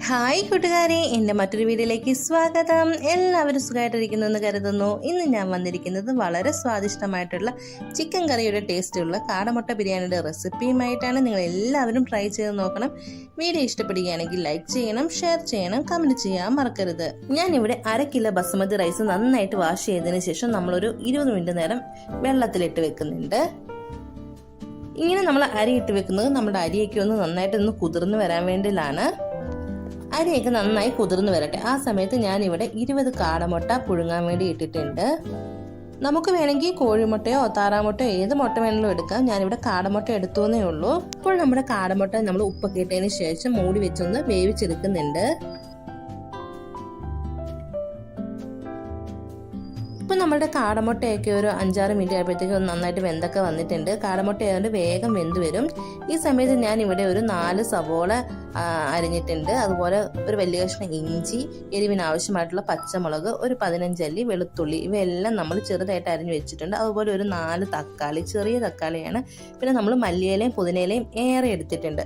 Hi കൂട്ടുകാരെ എന്റെ മറ്റൊരു വീഡിയോയിലേക്ക് സ്വാഗതം. എല്ലാവരും സുഖമായിട്ടിരിക്കുന്നു എന്ന് കരുതുന്നു. ഇന്ന് ഞാൻ വന്നിരിക്കുന്നത് വളരെ സ്വാദിഷ്ടമായിട്ടുള്ള ചിക്കൻ കറിയുടെ ടേസ്റ്റുള്ള കാടമുട്ട ബിരിയാണിയുടെ റെസിപ്പിയുമായിട്ടാണ്. നിങ്ങൾ എല്ലാവരും ട്രൈ ചെയ്ത് നോക്കണം. വീഡിയോ ഇഷ്ടപ്പെടുകയാണെങ്കിൽ ലൈക്ക് ചെയ്യണം ഷെയർ ചെയ്യണം കമന്റ് ചെയ്യാൻ മറക്കരുത്. ഞാനിവിടെ അര കിലോ ബസുമതി റൈസ് നന്നായിട്ട് വാഷ് ചെയ്തതിന് ശേഷം നമ്മളൊരു ഇരുപത് മിനിറ്റ് നേരം വെള്ളത്തിലിട്ട് വെക്കുന്നുണ്ട്. ഇങ്ങനെ നമ്മൾ അരി ഇട്ട് വെക്കുന്നത് നമ്മുടെ അരിയൊക്കെ ഒന്ന് നന്നായിട്ട് ഒന്ന് കുതിർന്ന് വരാൻ വേണ്ടിയിലാണ് അരിയൊക്കെ നന്നായി കുതിർന്ന് വരട്ടെ. ആ സമയത്ത് ഞാൻ ഇവിടെ ഇരുപത് കാടമുട്ട പുഴുങ്ങാൻ വേണ്ടി ഇട്ടിട്ടുണ്ട്. നമുക്ക് വേണമെങ്കിൽ കോഴിമുട്ടയോ താറാമുട്ടയോ ഏത് മുട്ട വേണമെങ്കിലും എടുക്കാം. ഞാനിവിടെ കാടമുട്ട എടുത്തുവെന്നേ ഉള്ളൂ. ഇപ്പോൾ നമ്മുടെ കാടമുട്ട നമ്മൾ ഉപ്പൊക്കെ ഇട്ടതിന് ശേഷം മൂടി വെച്ചൊന്ന് വേവിച്ചെടുക്കുന്നുണ്ട്. ഇപ്പം നമ്മുടെ കാടമുട്ടയൊക്കെ ഒരു അഞ്ചാറ് മിനിറ്റ് ആയപ്പോഴത്തേക്കും നന്നായിട്ട് വെന്തൊക്കെ വന്നിട്ടുണ്ട്. കാടമുട്ട ആയതുകൊണ്ട് വേഗം വെന്ത് വരും. ഈ സമയത്ത് ഞാൻ ഇവിടെ ഒരു നാല് സവോള അരിഞ്ഞിട്ടുണ്ട്. അതുപോലെ ഒരു വലിയ കഷ്ണം ഇഞ്ചി എരിവിന് ആവശ്യമായിട്ടുള്ള പച്ചമുളക് ഒരു പതിനഞ്ചല്ലി വെളുത്തുള്ളി ഇവയെല്ലാം നമ്മൾ ചെറുതായിട്ട് അരിഞ്ഞു വെച്ചിട്ടുണ്ട്. അതുപോലെ ഒരു നാല് തക്കാളി ചെറിയ തക്കാളിയാണ്. പിന്നെ നമ്മൾ മല്ലിയിലയും പുതിനയിലയും ഏറെ എടുത്തിട്ടുണ്ട്.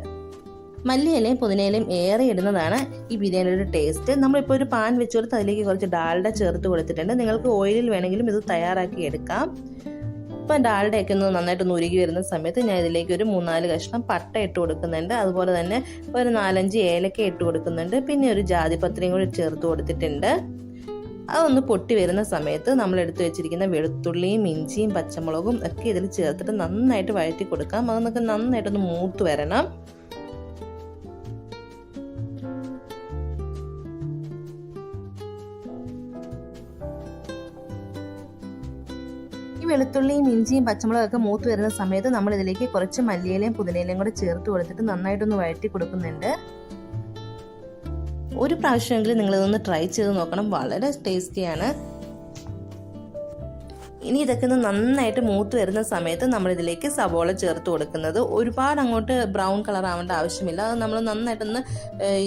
മല്ലിയിലയും പുതിനയിലയും ഏറെ ഇടുന്നതാണ് ഈ ബിരിയാണിയുടെ ടേസ്റ്റ് നമ്മളിപ്പോൾ ഒരു പാൻ വെച്ച് കൊടുത്ത് അതിലേക്ക് കുറച്ച് ഡാൽഡ ചേർത്ത് കൊടുത്തിട്ടുണ്ട്. നിങ്ങൾക്ക് ഓയിലിൽ വേണമെങ്കിലും ഇത് തയ്യാറാക്കി എടുക്കാം. ഇപ്പം ഡാൽഡയൊക്കെ ഒന്ന് നന്നായിട്ട് ഉരുകി വരുന്ന സമയത്ത് ഞാൻ ഇതിലേക്ക് ഒരു മൂന്നാൽ കഷ്ണം പട്ട ഇട്ട് കൊടുക്കുന്നുണ്ട്. അതുപോലെ തന്നെ ഒരു നാലഞ്ച് ഏലക്ക ഇട്ട് കൊടുക്കുന്നുണ്ട്. പിന്നെ ഒരു ജാതിപത്രിയും കൂടി ചേർത്ത് കൊടുത്തിട്ടുണ്ട്. അതൊന്ന് പൊട്ടി വരുന്ന സമയത്ത് നമ്മൾ എടുത്തു വെച്ചിരിക്കുന്ന വെളുത്തുള്ളിയും ഇഞ്ചിയും പച്ചമുളകും ഒക്കെ ഇതിൽ ചേർത്തിട്ട് നന്നായിട്ട് വഴറ്റി കൊടുക്കാം. അതൊന്നൊക്കെ നന്നായിട്ടൊന്ന് മൂത്ത് വരണം. ഈ വെളുത്തുള്ളിയും ഇഞ്ചിയും പച്ചമുളകൊക്കെ മൂത്ത് വരുന്ന സമയത്ത് നമ്മൾ ഇതിലേക്ക് കുറച്ച് മല്ലിയിലയും പുതിനയിലയും കൂടെ ചേർത്ത് കൊടുത്തിട്ട് നന്നായിട്ടൊന്ന് വഴറ്റി കൊടുക്കുന്നുണ്ട്. ഒരു പ്രാവശ്യമെങ്കിലും നിങ്ങളിതൊന്ന് ട്രൈ ചെയ്ത് നോക്കണം. വളരെ ടേസ്റ്റിയാണ്. ഇനി ഇതൊക്കെ ഒന്ന് നന്നായിട്ട് മൂത്ത് വരുന്ന സമയത്ത് നമ്മൾ ഇതിലേക്ക് സവോള ചേർത്ത് കൊടുക്കുന്നത്. ഒരുപാട് അങ്ങോട്ട് ബ്രൗൺ കളർ ആവേണ്ട ആവശ്യമില്ല. അത് നമ്മൾ നന്നായിട്ടൊന്ന്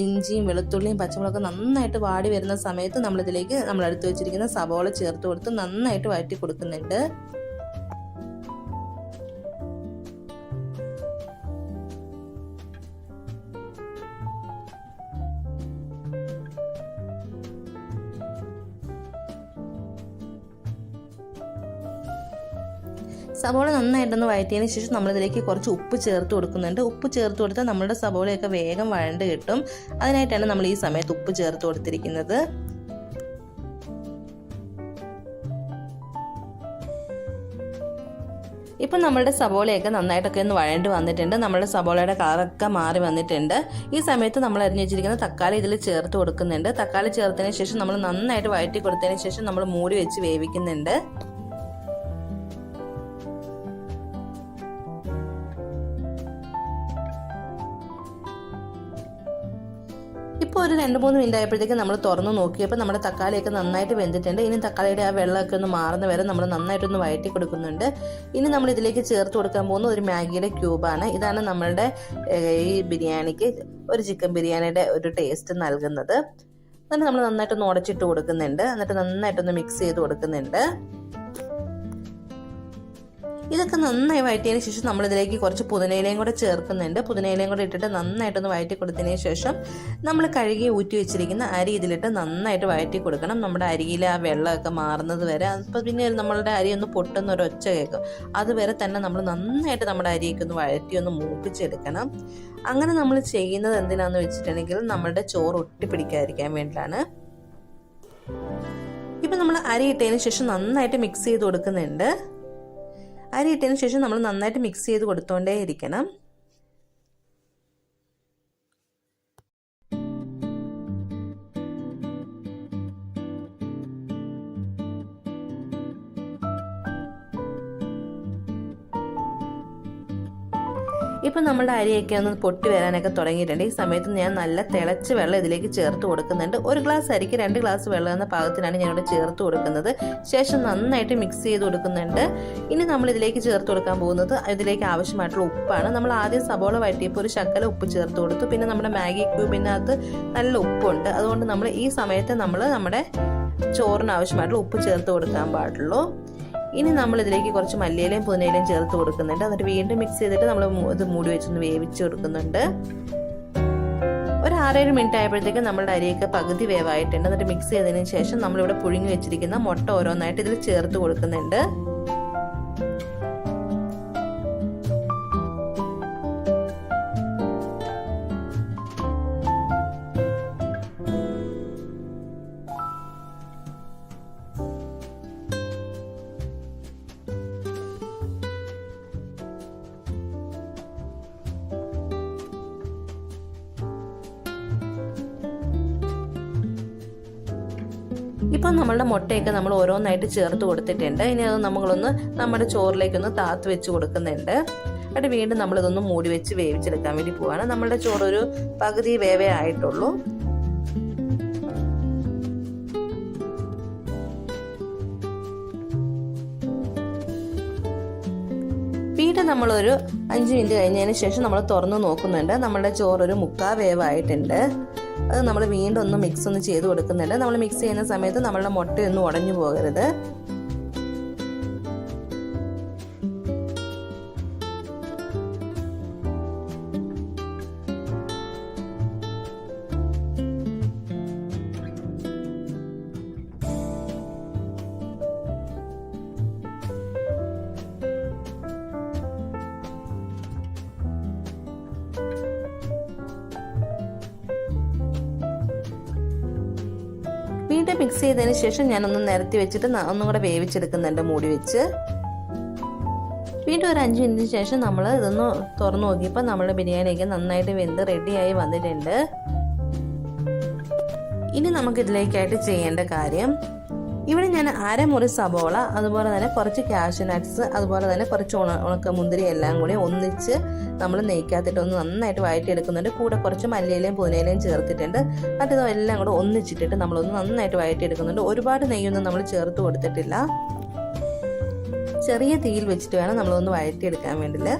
ഇഞ്ചിയും വെളുത്തുള്ളിയും പച്ചമുളകൊക്കെ നന്നായിട്ട് വാടി വരുന്ന സമയത്ത് നമ്മളിതിലേക്ക് നമ്മൾ എടുത്തു വെച്ചിരിക്കുന്ന സവോള ചേർത്ത് കൊടുത്ത് നന്നായിട്ട് വഴറ്റി കൊടുക്കുന്നുണ്ട്. സവോള നന്നായിട്ടൊന്ന് വഴറ്റിയതിന് ശേഷം നമ്മളിതിലേക്ക് കുറച്ച് ഉപ്പ് ചേർത്ത് കൊടുക്കുന്നുണ്ട്. ഉപ്പ് ചേർത്ത് കൊടുത്താൽ നമ്മുടെ സവോളയൊക്കെ വേഗം വഴണ്ട് കിട്ടും. അതിനായിട്ടാണ് നമ്മൾ ഈ സമയത്ത് ഉപ്പ് ചേർത്ത് കൊടുത്തിരിക്കുന്നത്. ഇപ്പം നമ്മുടെ സബോളയൊക്കെ നന്നായിട്ടൊക്കെ ഒന്ന് വഴണ്ട് വന്നിട്ടുണ്ട്. നമ്മുടെ സബോളയുടെ കളറൊക്കെ മാറി വന്നിട്ടുണ്ട്. ഈ സമയത്ത് നമ്മൾ അരിഞ്ഞു വെച്ചിരിക്കുന്ന തക്കാളി ഇതിൽ ചേർത്ത് കൊടുക്കുന്നുണ്ട്. തക്കാളി ചേർത്തതിന് ശേഷം നമ്മൾ നന്നായിട്ട് വഴറ്റി കൊടുത്തതിന് ശേഷം നമ്മൾ മൂടി വെച്ച് വേവിക്കുന്നുണ്ട്. ഒരു രണ്ട് മൂന്ന് മിനിറ്റ് ആയപ്പോഴത്തേക്ക് നമ്മൾ തുറന്ന് നോക്കിയപ്പോൾ നമ്മുടെ തക്കാളിയൊക്കെ നന്നായിട്ട് വെന്തിട്ടുണ്ട്. ഇനി തക്കാളിയുടെ ആ വെള്ളമൊക്കെ ഒന്ന് മാറുന്ന വരെ നമ്മൾ നന്നായിട്ടൊന്ന് വഴറ്റി കൊടുക്കുന്നുണ്ട്. ഇനി നമ്മൾ ഇതിലേക്ക് ചേർത്ത് കൊടുക്കാൻ പോകുന്ന ഒരു മാഗിയുടെ ക്യൂബാണ് ഇതാണ് നമ്മളുടെ ഈ ബിരിയാണിക്ക് ഒരു ചിക്കൻ ബിരിയാണിയുടെ ഒരു ടേസ്റ്റ് നൽകുന്നത്. എന്നിട്ട് നമ്മൾ നന്നായിട്ടൊന്ന് ഉടച്ചിട്ട് കൊടുക്കുന്നുണ്ട്. എന്നിട്ട് നന്നായിട്ടൊന്ന് മിക്സ് ചെയ്ത് കൊടുക്കുന്നുണ്ട്. ഇതൊക്കെ നന്നായി വഴറ്റിയതിന് ശേഷം നമ്മൾ ഇതിലേക്ക് കുറച്ച് പുതിനയിലയും കൂടെ ചേർക്കുന്നുണ്ട്. പുതിനയിലയും കൂടെ ഇട്ടിട്ട് നന്നായിട്ടൊന്ന് വഴറ്റി കൊടുത്തതിന് ശേഷം നമ്മൾ കഴുകി ഊറ്റി വെച്ചിരിക്കുന്ന അരി ഇതിലിട്ട് നന്നായിട്ട് വഴറ്റി കൊടുക്കണം. നമ്മുടെ അരിയിൽ ആ വെള്ളമൊക്കെ മാറുന്നത് വരെ. അപ്പോൾ പിന്നെ നമ്മളുടെ അരി ഒന്ന് പൊട്ടുന്ന ഒരു ഒച്ച കേൾക്കും. അതുവരെ തന്നെ നമ്മൾ നന്നായിട്ട് നമ്മുടെ അരിയൊക്കെ ഒന്ന് വഴറ്റി ഒന്ന് മൂപ്പിച്ചെടുക്കണം. അങ്ങനെ നമ്മൾ ചെയ്യുന്നത് എന്തിനാന്ന് വെച്ചിട്ടുണ്ടെങ്കിൽ നമ്മുടെ ചോറ് ഒട്ടിപ്പിടിക്കാതിരിക്കാൻ വേണ്ടിയിട്ടാണ്. ഇപ്പം നമ്മൾ അരി ഇട്ടതിന് ശേഷം നന്നായിട്ട് മിക്സ് ചെയ്ത് കൊടുക്കുന്നുണ്ട്. അരി ഇട്ടതിന് ശേഷം നമ്മൾ നന്നായിട്ട് മിക്സ് ചെയ്ത് കൊടുത്തോണ്ടേ ഇരിക്കണം. ഇപ്പം നമ്മുടെ അരിയൊക്കെ ഒന്ന് പൊട്ടി വരാനൊക്കെ തുടങ്ങിയിട്ടുണ്ട്. ഈ സമയത്ത് ഞാൻ നല്ല തിളച്ച് വെള്ളം ഇതിലേക്ക് ചേർത്ത് കൊടുക്കുന്നുണ്ട്. ഒരു ഗ്ലാസ് അരിക്ക് രണ്ട് ഗ്ലാസ് വെള്ളം എന്ന പാകത്തിനാണ് ഞാനിവിടെ ചേർത്ത് കൊടുക്കുന്നത്. ശേഷം നന്നായിട്ട് മിക്സ് ചെയ്ത് കൊടുക്കുന്നുണ്ട്. ഇനി നമ്മൾ ഇതിലേക്ക് ചേർത്ത് കൊടുക്കാൻ പോകുന്നത് ഇതിലേക്ക് ആവശ്യമായിട്ടുള്ള ഉപ്പാണ്. നമ്മൾ ആദ്യം സബോള വഴറ്റിയപ്പോൾ ഒരു ശക്കല ഉപ്പ് ചേർത്ത് കൊടുത്തു. പിന്നെ നമ്മുടെ മാഗി ക്യൂബിനകത്ത് നല്ല ഉപ്പുണ്ട്. അതുകൊണ്ട് നമ്മൾ ഈ സമയത്ത് നമ്മൾ നമ്മുടെ ചോറിന് ആവശ്യമായിട്ടുള്ള ഉപ്പ് ചേർത്ത് കൊടുക്കാൻ പാടുള്ളൂ. ഇനി നമ്മൾ ഇതിലേക്ക് കുറച്ച് മല്ലിയിലയും പുതിനയിലയും ചേർത്ത് കൊടുക്കുന്നുണ്ട്. എന്നിട്ട് വീണ്ടും മിക്സ് ചെയ്തിട്ട് നമ്മൾ ഇത് മൂടി വെച്ചൊന്ന് വേവിച്ച് കൊടുക്കുന്നുണ്ട്. ഒരു ആറേഴ് മിനിറ്റ് ആയപ്പോഴത്തേക്കും നമ്മുടെ അരിയൊക്കെ പകുതി വേവായിട്ടുണ്ട്. എന്നിട്ട് മിക്സ് ചെയ്തതിന് ശേഷം നമ്മളിവിടെ പുഴുങ്ങി വെച്ചിരിക്കുന്ന മുട്ട ഓരോന്നായിട്ട് ഇതിൽ ചേർത്ത് കൊടുക്കുന്നുണ്ട്. ഇപ്പം നമ്മളുടെ മുട്ടയൊക്കെ നമ്മൾ ഓരോന്നായിട്ട് ചേർത്ത് കൊടുത്തിട്ടുണ്ട്. ഇനി അത് നമ്മളൊന്ന് നമ്മുടെ ചോറിലേക്കൊന്ന് താത്ത് വെച്ച് കൊടുക്കുന്നുണ്ട്. എന്നിട്ട് വീണ്ടും നമ്മളിതൊന്ന് മൂടി വെച്ച് വേവിച്ചെടുക്കാൻ വേണ്ടി പോവാണ്. നമ്മളുടെ ചോറ് ഒരു പകുതി വേവേ ആയിട്ടുള്ളൂ. വീണ്ടും നമ്മളൊരു അഞ്ച് മിനിറ്റ് കഴിഞ്ഞതിന് ശേഷം നമ്മൾ തുറന്ന് നോക്കുന്നുണ്ട്. നമ്മളുടെ ചോറൊരു മുക്കാ വേവായിട്ടുണ്ട്. അത് നമ്മൾ വീണ്ടും ഒന്ന് മിക്സ് ഒന്ന് ചെയ്ത് കൊടുക്കുന്നില്ല. നമ്മൾ മിക്സ് ചെയ്യുന്ന സമയത്ത് നമ്മളുടെ മുട്ടയൊന്നും ഉടഞ്ഞു പോകരുത്. വീണ്ടും മിക്സ് ചെയ്തതിന് ശേഷം ഞാനൊന്ന് നിരത്തി വെച്ചിട്ട് ഒന്നും കൂടെ വേവിച്ചെടുക്കുന്നുണ്ട് മൂടി വെച്ച്. വീണ്ടും ഒരു അഞ്ച് മിനിറ്റിന് ശേഷം നമ്മൾ ഇതൊന്ന് തുറന്നു നോക്കിയപ്പോൾ നമ്മുടെ ബിരിയാണിയൊക്കെ നന്നായിട്ട് വെന്ത് റെഡിയായി വന്നിട്ടുണ്ട്. ഇനി നമുക്ക് ഇതിലേക്കായിട്ട് ചെയ്യേണ്ട കാര്യം ഇവിടെ ഞാൻ അരമുറി സബോള അതുപോലെ തന്നെ കുറച്ച് ക്യാഷ് നട്ട്സ് അതുപോലെ തന്നെ കുറച്ച് ഉണ ഉണക്ക മുന്തിരി എല്ലാം കൂടി ഒന്നിച്ച് നമ്മൾ നെയ്ക്കകത്തിട്ട് ഒന്ന് നന്നായിട്ട് വഴറ്റിയെടുക്കുന്നുണ്ട്. കൂടെ കുറച്ച് മല്ലിയിലയും പുതിനയിലയും ചേർത്തിട്ടുണ്ട്. മറ്റേതും എല്ലാം കൂടെ ഒന്നിച്ചിട്ടിട്ട് നമ്മളൊന്ന് നന്നായിട്ട് വഴറ്റിയെടുക്കുന്നുണ്ട്. ഒരുപാട് നെയ്യൊന്നും നമ്മൾ ചേർത്ത് കൊടുത്തിട്ടില്ല. ചെറിയ തീയിൽ വെച്ചിട്ട് വേണം നമ്മളൊന്ന് വഴറ്റിയെടുക്കാൻ വേണ്ടിയിട്ട്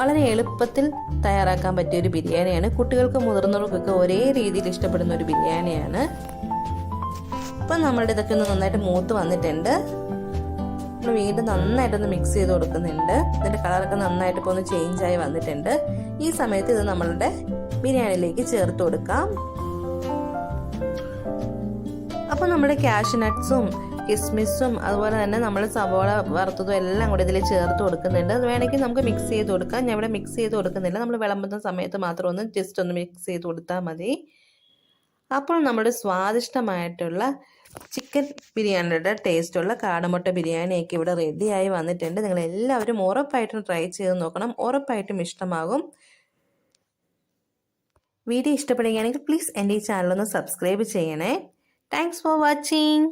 വളരെ എളുപ്പത്തിൽ തയ്യാറാക്കാൻ പറ്റിയ ഒരു ബിരിയാണിയാണ്. കുട്ടികൾക്കും മുതിർന്നവർക്കൊക്കെ ഒരേ രീതിയിൽ ഇഷ്ടപ്പെടുന്ന ഒരു ബിരിയാണിയാണ്. ഇപ്പം നമ്മളുടെ ഇതൊക്കെ ഒന്ന് നന്നായിട്ട് മൂത്ത് വന്നിട്ടുണ്ട്. നമ്മൾ വീണ്ടും നന്നായിട്ടൊന്ന് മിക്സ് ചെയ്ത് കൊടുക്കുന്നുണ്ട്. ഇതിന്റെ കളറൊക്കെ നന്നായിട്ട് ഇപ്പോൾ ഒന്ന് ചേഞ്ച് ആയി വന്നിട്ടുണ്ട്. ഈ സമയത്ത് ഇത് നമ്മളുടെ ബിരിയാണിയിലേക്ക് ചേർത്ത് കൊടുക്കാം. അപ്പോൾ നമ്മുടെ ക്യാഷ് നട്ട്സും കിസ്മിസും അതുപോലെ തന്നെ നമ്മൾ സവോള വറുത്തതും എല്ലാം കൂടി ഇതിൽ ചേർത്ത് കൊടുക്കുന്നുണ്ട്. അത് വേണമെങ്കിൽ നമുക്ക് മിക്സ് ചെയ്ത് കൊടുക്കാം. ഞാൻ ഇവിടെ മിക്സ് ചെയ്ത് കൊടുക്കുന്നില്ല. നമ്മൾ വിളമ്പുന്ന സമയത്ത് മാത്രം ഒന്ന് ജസ്റ്റ് ഒന്ന് മിക്സ് ചെയ്ത് കൊടുത്താൽ മതി. അപ്പോൾ നമ്മുടെ സ്വാദിഷ്ടമായിട്ടുള്ള ചിക്കൻ ബിരിയാണിയുടെ ടേസ്റ്റുള്ള കാടമുട്ട ബിരിയാണിയൊക്കെ ഇവിടെ റെഡിയായി വന്നിട്ടുണ്ട്. നിങ്ങൾ എല്ലാവരും ഉറപ്പായിട്ടും ട്രൈ ചെയ്ത് നോക്കണം. ഉറപ്പായിട്ടും ഇഷ്ടമാകും. വീഡിയോ ഇഷ്ടപ്പെടുകയാണെങ്കിൽ പ്ലീസ് എന്റെ ഈ ചാനലൊന്ന് സബ്സ്ക്രൈബ് ചെയ്യണേ. Thanks for watching